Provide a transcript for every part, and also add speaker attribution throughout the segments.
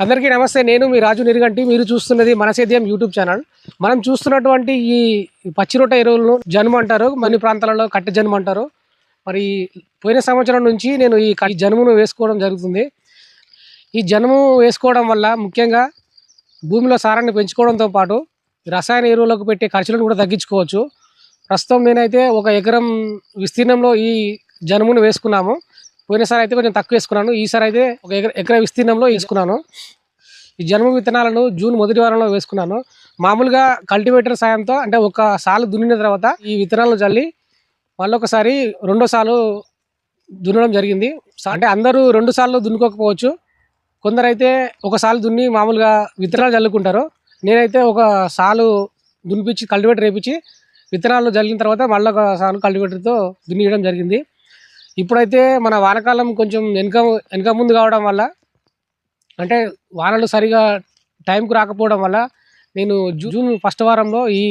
Speaker 1: అందరికీ నమస్తే నేను మీ రాజు నిరుగంటి. మీరు చూస్తున్నది మన సేద్యం యూట్యూబ్ ఛానల్. మనం చూస్తున్నటువంటి ఈ పచ్చిరొట్ట ఎరువులను జనుము అంటారు కొన్ని ప్రాంతాలలో కట్టె జనుము అంటారు. మరి పోయిన సంవత్సరం నుంచి నేను ఈ ఈ జనుమును వేసుకోవడం జరుగుతుంది. ఈ జనుము వేసుకోవడం వల్ల ముఖ్యంగా భూమిలో సారాన్ని పెంచుకోవడంతో పాటు రసాయన ఎరువులకు పెట్టే ఖర్చులను కూడా తగ్గించుకోవచ్చు. ప్రస్తుతం నేనైతే ఒక ఎకరం విస్తీర్ణంలో ఈ జనుమును వేసుకున్నాము. పోయినసారి అయితే కొంచెం తక్కువ వేసుకున్నాను. ఈసారి అయితే ఒక ఎకర విస్తీర్ణంలో వేసుకున్నాను. ఈ జనుము విత్తనాలను జూన్ మొదటి వారంలో వేసుకున్నాను. మామూలుగా కల్టివేటర్ సాయంతో అంటే ఒక సాలు దున్నిన తర్వాత ఈ విత్తనాలు చల్లి మళ్ళీ ఒకసారి రెండో సాలు దున్నడం జరిగింది. అంటే అందరూ రెండు సార్లు దున్నుకోకపోవచ్చు. కొందరైతే ఒకసాలు దున్ని మామూలుగా విత్తనాలు చల్లుకుంటారు. నేనైతే ఒక సాలు దున్నిపించి కల్టివేటర్ వేయించి విత్తనాలు జల్లిన తర్వాత మళ్ళీ ఒక సాలు కల్టివేటర్తో దున్నియడం జరిగింది. ఇప్పుడైతే మన వానకాలం కొంచెం వెనక వెనక ముందు కావడం వల్ల అంటే వానలు సరిగా టైంకు రాకపోవడం వల్ల నేను జూన్ ఫస్ట్ వారంలో ఈ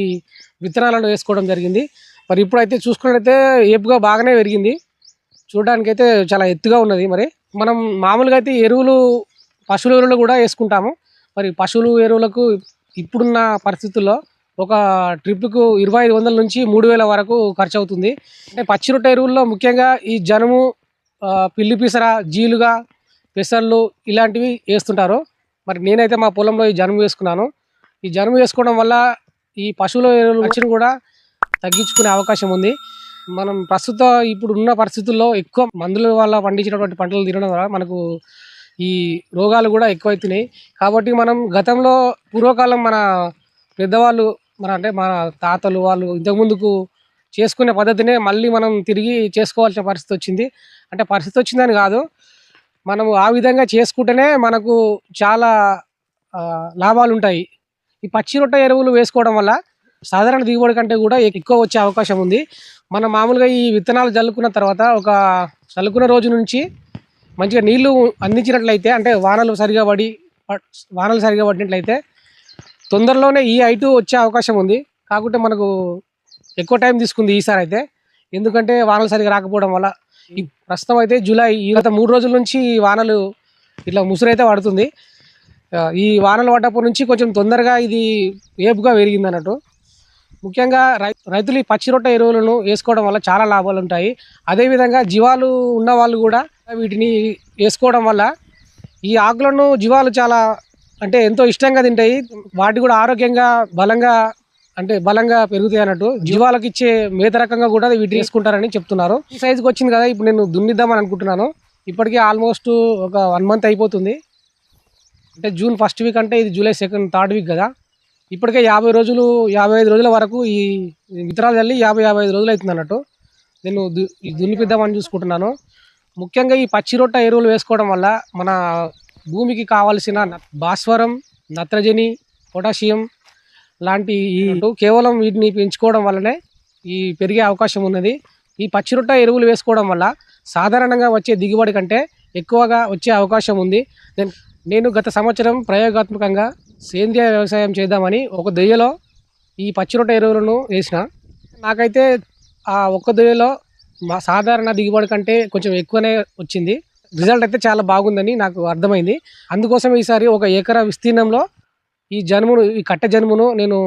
Speaker 1: విత్తనాలను వేసుకోవడం జరిగింది. మరి ఇప్పుడైతే చూసుకున్నట్టయితే ఏపుగా బాగానే పెరిగింది. చూడడానికైతే చాలా ఎత్తుగా ఉన్నది మరి. మనం మామూలుగా అయితే ఎరువులు పశువుల ఎరువులు కూడా వేసుకుంటాము. మరి పశువులు ఎరువులకు ఇప్పుడున్న పరిస్థితుల్లో ఒక ట్రిప్కు ఇరవై ఐదు వందల నుంచి మూడు వేల వరకు ఖర్చు అవుతుంది అంటే పచ్చి రొట్టె ఎరువుల్లో ముఖ్యంగా ఈ జనుము పిల్లి పిసర జీలుగా పెసర్లు ఇలాంటివి వేస్తుంటారు. మరి నేనైతే మా పొలంలో ఈ జనుము వేసుకున్నాను. ఈ జనుము వేసుకోవడం వల్ల ఈ పశువుల ఎరువులు ఖర్చును కూడా తగ్గించుకునే అవకాశం ఉంది. మనం ప్రస్తుత ఇప్పుడు ఉన్న పరిస్థితుల్లో ఎక్కువ మందుల వల్ల పండించినటువంటి పంటలు తినడం వల్ల మనకు ఈ రోగాలు కూడా ఎక్కువవుతున్నాయి కాబట్టి మనం గతంలో పూర్వకాలం మన పెద్దవాళ్ళు మరి అంటే మన తాతలు వాళ్ళు ఇంతకుముందుకు చేసుకునే పద్ధతినే మళ్ళీ మనం తిరిగి చేసుకోవాల్సిన పరిస్థితి వచ్చింది. అంటే పరిస్థితి వచ్చిందని కాదు. మనం ఆ విధంగా చేసుకుంటేనే మనకు చాలా లాభాలు ఉంటాయి. ఈ పచ్చి రొట్టె ఎరువులు వేసుకోవడం వల్ల సాధారణ దిగుబడి కంటే కూడా ఎక్కువ వచ్చే అవకాశం ఉంది. మనం మామూలుగా ఈ విత్తనాలు చల్లుకున్న తర్వాత ఒక చల్లుకున్న రోజు నుంచి మంచిగా నీళ్ళు అందించినట్లయితే అంటే వానలు సరిగా పడి వానలు సరిగా పడినట్లయితే తొందరలోనే ఈ ఐటు వచ్చే అవకాశం ఉంది. కాకుంటే మనకు ఎక్కువ టైం తీసుకుంది ఈసారి అయితే. ఎందుకంటే వానలు సరిగా రాకపోవడం వల్ల. ఈ ప్రస్తుతం అయితే జూలై ఈ గత మూడు రోజుల నుంచి వానలు ఇట్లా ముసురైతే పడుతుంది. ఈ వానలు పడ్డప్పటి నుంచి కొంచెం తొందరగా ఇది ఏపుగా పెరిగింది అన్నట్టు. ముఖ్యంగా రై రైతులు ఈ పచ్చి రొట్టె ఎరువులను వేసుకోవడం వల్ల చాలా లాభాలు ఉంటాయి. అదేవిధంగా జీవాలు ఉన్న వాళ్ళు కూడా వీటిని వేసుకోవడం వల్ల ఈ ఆకులను జీవాలు చాలా అంటే ఎంతో ఇష్టంగా తింటాయి. వాటి కూడా ఆరోగ్యంగా బలంగా అంటే బలంగా పెరుగుతాయి అన్నట్టు. జీవాలకు ఇచ్చే మేత రకంగా కూడా వీటి వేసుకుంటారని చెప్తున్నారు. ఈ సైజుకి వచ్చింది కదా ఇప్పుడు నేను దున్నిద్దామని అనుకుంటున్నాను. ఇప్పటికే ఆల్మోస్ట్ ఒక వన్ మంత్ అయిపోతుంది. అంటే జూన్ ఫస్ట్ వీక్ అంటే ఇది జూలై సెకండ్ థర్డ్ వీక్ కదా. ఇప్పటికే యాభై రోజులు యాభై ఐదు రోజుల వరకు ఈ విత్తనాలు చల్లి యాభై యాభై ఐదు రోజులు అవుతుంది అన్నట్టు. నేను దున్నిపిద్దామని చూసుకుంటున్నాను. ముఖ్యంగా ఈ పచ్చి రొట్ట ఎరువులు వేసుకోవడం వల్ల మన భూమికి కావలసిన భాస్వరం నత్రజని పొటాషియం లాంటి ఈ కేవలం వీటిని పెంచుకోవడం వల్లనే ఈ పెరిగే అవకాశం ఉన్నది. ఈ పచ్చి రొట్ట ఎరువులు వేసుకోవడం వల్ల సాధారణంగా వచ్చే దిగుబడి కంటే ఎక్కువగా వచ్చే అవకాశం ఉంది. నేను గత సంవత్సరం ప్రయోగాత్మకంగా సేంద్రియ వ్యవసాయం చేద్దామని ఒక దొయ్యలో ఈ పచ్చి రొట్ట ఎరువులను వేసిన. నాకైతే ఆ ఒక్క దొయ్యలో మా సాధారణ దిగుబడి కంటే కొంచెం ఎక్కువనే వచ్చింది. రిజల్ట్ అయితే చాలా బాగుందని నాకు అర్థమైంది. అందుకోసం ఈసారి ఒక ఎకరా విస్తీర్ణంలో ఈ జనుమును ఈ కట్ట జనుమును నేను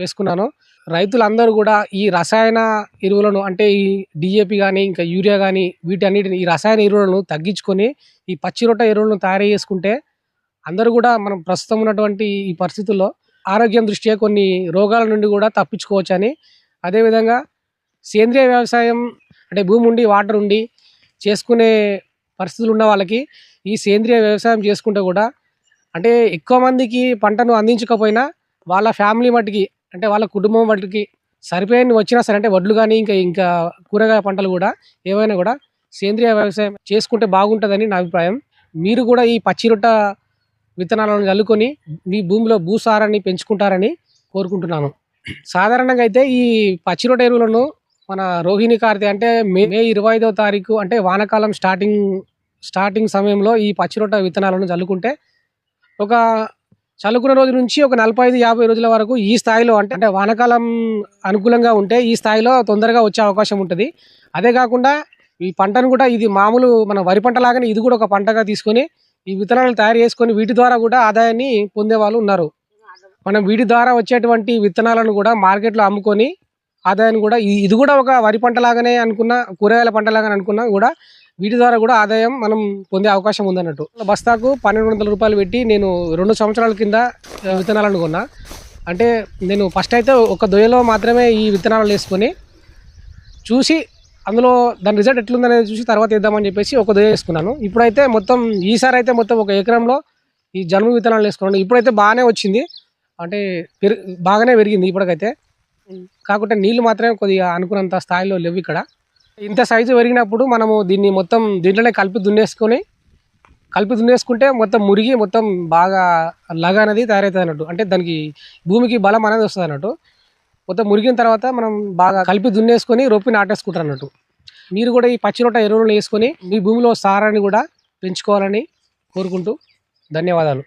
Speaker 1: వేసుకున్నాను. రైతులందరూ కూడా ఈ రసాయన ఎరువులను అంటే ఈ డిఏపి కానీ ఇంకా యూరియా కానీ వీటన్నిటిని ఈ రసాయన ఎరువులను తగ్గించుకొని ఈ పచ్చి రొట్ట ఎరువులను తయారు చేసుకుంటే అందరూ కూడా మనం ప్రస్తుతం ఉన్నటువంటి ఈ పరిస్థితుల్లో ఆరోగ్యం దృష్ట్యా కొన్ని రోగాల నుండి కూడా తప్పించుకోవచ్చని అదేవిధంగా సేంద్రియ వ్యవసాయం అంటే భూమి ఉండి వాటర్ ఉండి చేసుకునే పరిస్థితులు ఉన్న వాళ్ళకి ఈ సేంద్రియ వ్యవసాయం చేసుకుంటే కూడా అంటే ఎక్కువ మందికి పంటను అందించకపోయినా వాళ్ళ ఫ్యామిలీ మట్టికి అంటే వాళ్ళ కుటుంబం మట్టికి సరిపోయిన వచ్చినా సరే అంటే వడ్లు కానీ ఇంకా ఇంకా కూరగాయ పంటలు కూడా ఏవైనా కూడా సేంద్రియ వ్యవసాయం చేసుకుంటే బాగుంటుందని నా అభిప్రాయం. మీరు కూడా ఈ పచ్చి రొట్ట విత్తనాలను చల్లుకొని మీ భూమిలో భూసారాన్ని పెంచుకుంటారని కోరుకుంటున్నాను. సాధారణంగా అయితే ఈ పచ్చి రొట్ట ఎరువులను మన రోహిణి కార్తె అంటే మే మే ఇరవై ఐదో తారీఖు అంటే వానాకాలం స్టార్టింగ్ స్టార్టింగ్ సమయంలో ఈ పచ్చి రొట్ట విత్తనాలను చల్లుకుంటే ఒక చల్లుకున్న రోజు నుంచి ఒక నలభై ఐదు యాభై రోజుల వరకు ఈ స్థాయిలో అంటే అంటే వానాకాలం అనుకూలంగా ఉంటే ఈ స్థాయిలో తొందరగా వచ్చే అవకాశం ఉంటుంది. అదే కాకుండా ఈ పంటను కూడా ఇది మామూలు మన వరి పంట లాగానే ఇది కూడా ఒక పంటగా తీసుకొని ఈ విత్తనాలు తయారు చేసుకొని వీటి ద్వారా కూడా ఆదాయాన్ని పొందే వాళ్ళు ఉన్నారు. మనం వీటి ద్వారా వచ్చేటువంటి విత్తనాలను కూడా మార్కెట్లో అమ్ముకొని ఆదాయాన్ని కూడా ఇది కూడా ఒక వరి పంట లాగానే అనుకున్న కూరగాయల పంట లాగానే అనుకున్నా కూడా వీటి ద్వారా కూడా ఆదాయం మనం పొందే అవకాశం ఉందన్నట్టు. బస్తాకు పన్నెండు వందల రూపాయలు పెట్టి నేను రెండు సంవత్సరాల కింద ఆ, విత్తనాలను కొన్నా. అంటే నేను ఫస్ట్ అయితే ఒక దొయ్యలో మాత్రమే ఈ విత్తనాలు వేసుకొని చూసి అందులో దాని రిజల్ట్ ఎట్లుందనేది చూసి తర్వాత వేద్దామని చెప్పేసి ఒక దొయ్య వేసుకున్నాను. ఇప్పుడైతే మొత్తం ఈసారి అయితే మొత్తం ఒక ఎకరంలో ఈ జనుము విత్తనాలు వేసుకున్నాను. ఇప్పుడైతే బాగానే వచ్చింది. అంటే పెరి బాగానే పెరిగింది ఇప్పటికైతే. కాకుంటే నీళ్ళు మాత్రమే కొద్దిగా అనుకున్నంత స్థాయిలో లేవు ఇక్కడ. ఇంత సైజు పెరిగినప్పుడు మనము దీన్ని మొత్తం దీంట్లోనే కలిపి దున్నేసుకొని కలిపి దున్నేసుకుంటే మొత్తం మురిగి మొత్తం బాగా లగ అనేది తయారవుతుంది అన్నట్టు అంటే దానికి భూమికి బలం అనేది వస్తుంది అన్నట్టు మొత్తం మురిగిన తర్వాత మనం బాగా కలిపి దున్నేసుకొని రొప్పి నాటేసుకుంటారు అన్నట్టు మీరు కూడా ఈ పచ్చిరొట్ట ఎరువులను వేసుకొని మీ భూమిలో సారాన్ని కూడా పెంచుకోవాలని కోరుకుంటూ ధన్యవాదాలు.